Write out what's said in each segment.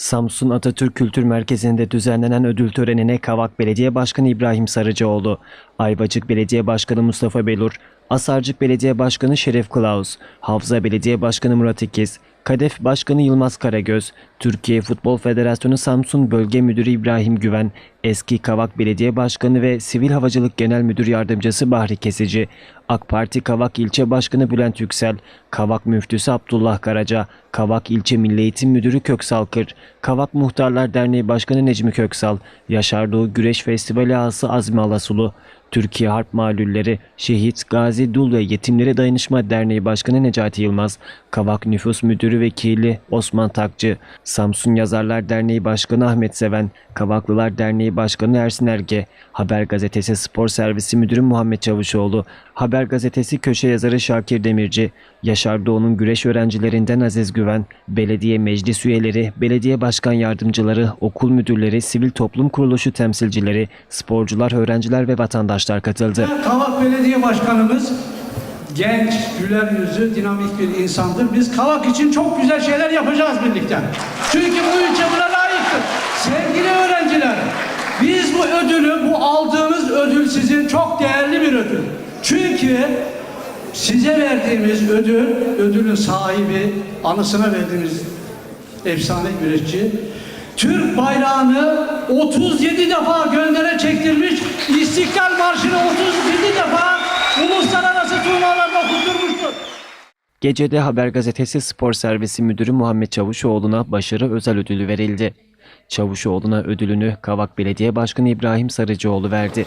Samsun Atatürk Kültür Merkezi'nde düzenlenen ödül törenine Kavak Belediye Başkanı İbrahim Sarıcıoğlu, Ayvacık Belediye Başkanı Mustafa Belur, Asarcık Belediye Başkanı Şeref Kılavuz, Havza Belediye Başkanı Murat İkiz, KADEF Başkanı Yılmaz Karagöz, Türkiye Futbol Federasyonu Samsun Bölge Müdürü İbrahim Güven, eski Kavak Belediye Başkanı ve Sivil Havacılık Genel Müdür Yardımcısı Bahri Kesici, AK Parti Kavak İlçe Başkanı Bülent Yüksel, Kavak Müftüsü Abdullah Karaca, Kavak İlçe Milli Eğitim Müdürü Köksal Kır, Kavak Muhtarlar Derneği Başkanı Necmi Köksal, Yaşar Doğu Güreş Festivali ağası Azmi Alasulu, Türkiye Harp Malulleri, Şehit, Gazi, Dul ve Yetimlere Dayanışma Derneği Başkanı Necati Yılmaz, Kavak Nüfus Müdürü Vekili Osman Takçı, Samsun Yazarlar Derneği Başkanı Ahmet Seven, Kavaklılar Derneği Başkanı Ersin Erge, Haber Gazetesi Spor Servisi Müdürü Muhammed Çavuşoğlu, Haber Gazetesi köşe yazarı Şakir Demirci, Yaşar Doğu'nun güreş öğrencilerinden Aziz Güven, belediye meclis üyeleri, belediye başkan yardımcıları, okul müdürleri, sivil toplum kuruluşu temsilcileri, sporcular, öğrenciler ve vatandaşlar katıldı. Kavak Belediye Başkanımız genç, güler yüzlü, dinamik bir insandır. Biz Kavak için çok güzel şeyler yapacağız birlikte. Çünkü size verdiğimiz ödül, ödülün sahibi, anısına verdiğimiz efsane güreşçi, Türk bayrağını 37 defa göndere çektirmiş, İstiklal Marşı'nı 37 defa uluslararası turnuvalarda okutturmuştur. Gecede Haber Gazetesi Spor Servisi Müdürü Muhammed Çavuşoğlu'na başarı özel ödülü verildi. Çavuşoğlu'na ödülünü Kavak Belediye Başkanı İbrahim Sarıcıoğlu verdi.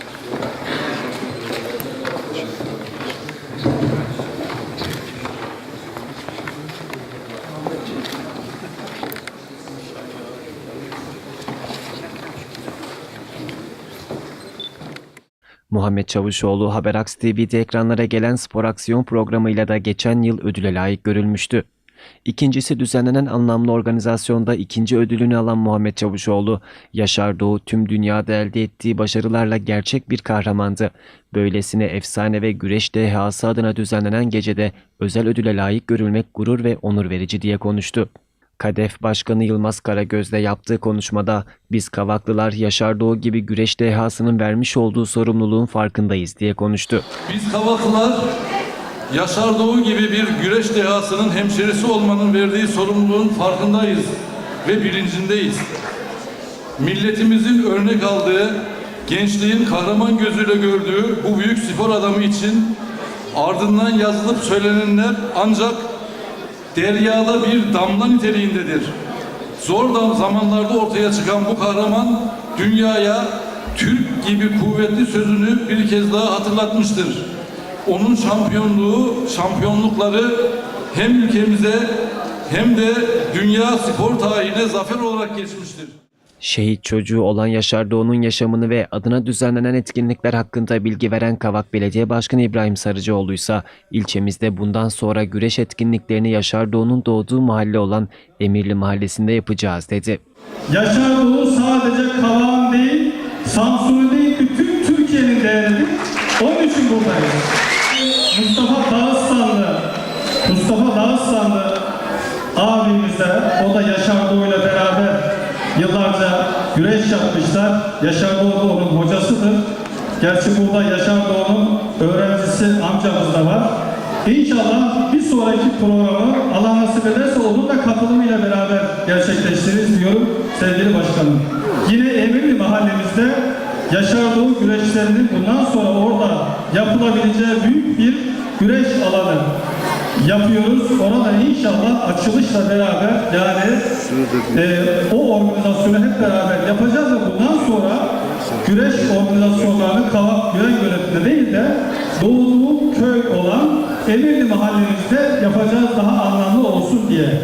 Muhammed Çavuşoğlu Haberaks TV'de ekranlara gelen spor aksiyon programıyla da geçen yıl ödüle layık görülmüştü. İkincisi düzenlenen anlamlı organizasyonda ikinci ödülünü alan Muhammed Çavuşoğlu, Yaşar Doğu tüm dünyada elde ettiği başarılarla gerçek bir kahramandı. Böylesine efsane ve güreş dehası adına düzenlenen gecede özel ödüle layık görülmek gurur ve onur verici diye konuştu. KADEF Başkanı Yılmaz Karagöz'de yaptığı konuşmada biz Kavaklılar Yaşar Doğu gibi güreş dehasının vermiş olduğu sorumluluğun farkındayız diye konuştu. Biz Kavaklılar Yaşar Doğu gibi bir güreş dehasının hemşerisi olmanın verdiği sorumluluğun farkındayız ve bilincindeyiz. Milletimizin örnek aldığı, gençliğin kahraman gözüyle gördüğü bu büyük spor adamı için ardından yazılıp söylenenler ancak deryada bir damla niteliğindedir. Zor da zamanlarda ortaya çıkan bu kahraman dünyaya Türk gibi kuvvetli sözünü bir kez daha hatırlatmıştır. Onun şampiyonluğu, şampiyonlukları hem ülkemize hem de dünya spor tarihine zafer olarak geçmiştir. Şehit çocuğu olan Yaşar Doğu'nun yaşamını ve adına düzenlenen etkinlikler hakkında bilgi veren Kavak Belediye Başkanı İbrahim Sarıcıoğlu ise ilçemizde bundan sonra güreş etkinliklerini Yaşar Doğu'nun doğduğu mahalle olan Emirli Mahallesi'nde yapacağız dedi. Yaşar Doğu sadece Kavağın değil, Samsun'un değil, bütün Türkiye'nin değeridir. Onun için buradayız. Mustafa Dağıstanlı, Mustafa Dağıstanlı abimiz de, o da Yaşar Doğu ile beraber yıllarca güreş yapmışlar. Yaşar Doğu onun hocasıdır. Gerçi burada Yaşar Doğu'nun öğrencisi amcamız da var. İnşallah bir sonraki programı Allah nasip ederse onun da katılımıyla beraber gerçekleştiririz diyorum sevgili başkanım. Yine Emirli mahallemizde Yaşar Doğu güreşlerinin bundan sonra orada yapılabileceği büyük bir güreş alanı yapıyoruz. Orada inşallah açılışla beraber yani e, o organizasyonu hep beraber yapacağız ve bundan sonra güreş organizasyonlarını Kavak Güven Göleti'nde değil de doğduğu köy olan Emirli mahallemizde yapacağız daha anlamlı olsun diye.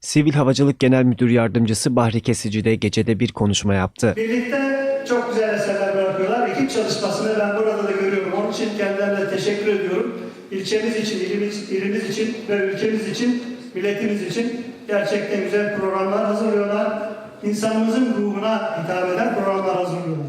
Sivil Havacılık Genel Müdür Yardımcısı Bahri Kesici de gecede bir konuşma yaptı. Birlikte çok güzel eserler bırakıyorlar. Ekip çalışmasını ben burada da görüyorum. Onun için kendilerine teşekkür ediyorum. İlçemiz için, ilimiz, ilimiz için ve ülkemiz için, milletimiz için gerçekten güzel programlar hazırlıyorlar. İnsanımızın ruhuna hitap eden programlar hazırlıyorlar.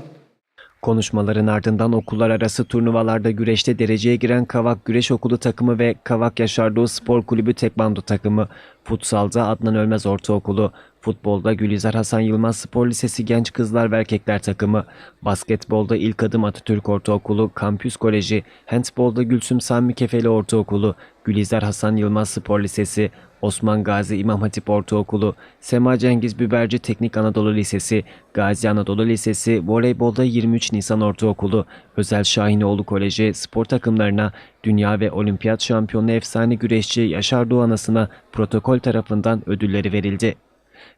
Konuşmaların ardından okullar arası turnuvalarda güreşte dereceye giren Kavak Güreş Okulu takımı ve Kavak Yaşar Doğu Spor Kulübü Tekvando takımı, futsalda Adnan Ölmez Ortaokulu, Futbolda Gülizar Hasan Yılmaz Spor Lisesi Genç Kızlar ve Erkekler takımı, basketbolda İlk Adım Atatürk Ortaokulu, Kampüs Koleji, handbolda Gülsüm Sami Kefeli Ortaokulu, Gülizar Hasan Yılmaz Spor Lisesi, Osman Gazi İmam Hatip Ortaokulu, Sema Cengiz Biberci Teknik Anadolu Lisesi, Gazi Anadolu Lisesi, voleybolda 23 Nisan Ortaokulu, Özel Şahinoğlu Koleji spor takımlarına dünya ve olimpiyat şampiyonu efsane güreşçi Yaşar Doğanası'na protokol tarafından ödülleri verildi.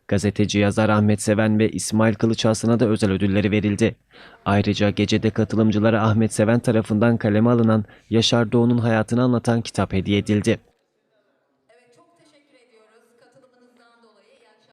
Gazeteci yazar Ahmet Seven ve İsmail Kılıç Aslan'a da özel ödülleri verildi. Ayrıca gecede katılımcılara Ahmet Seven tarafından kaleme alınan Yaşar Doğu'nun hayatını anlatan kitap hediye edildi.